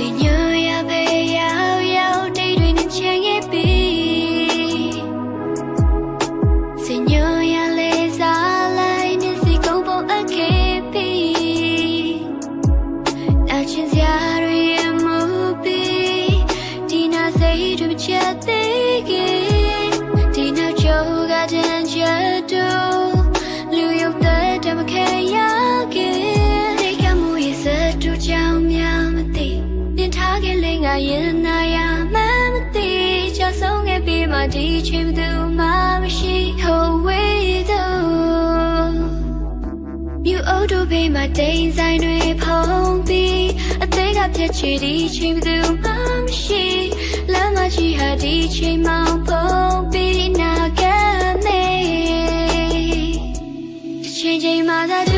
vì you. ရင်နာရမမသိချဆုံးခဲ့ပြီးမှဒီချိန်ဘယ်သူမှမရှိဟိုဝေးတော့မြူအိုတို့ဘေးမှာတိမ်ဆိုင်တွေဖုံးပြီးအသေးကပြက်ချီဒီချိန်ဘယ်သူမှမရှိလမ်းမရှိဟာဒီချိန်မှဖုံးပြီးနာခဲ့မေချိန်ချိန်မှာသာ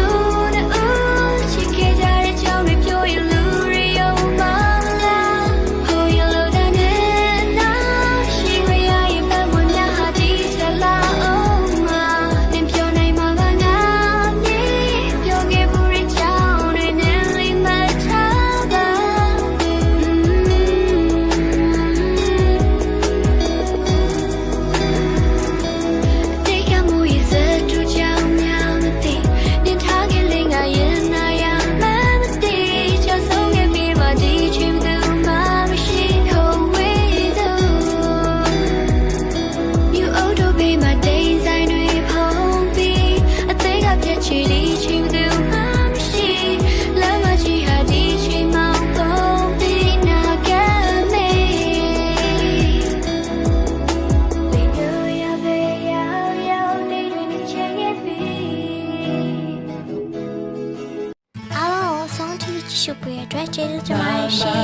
秀不炫技，怎么行？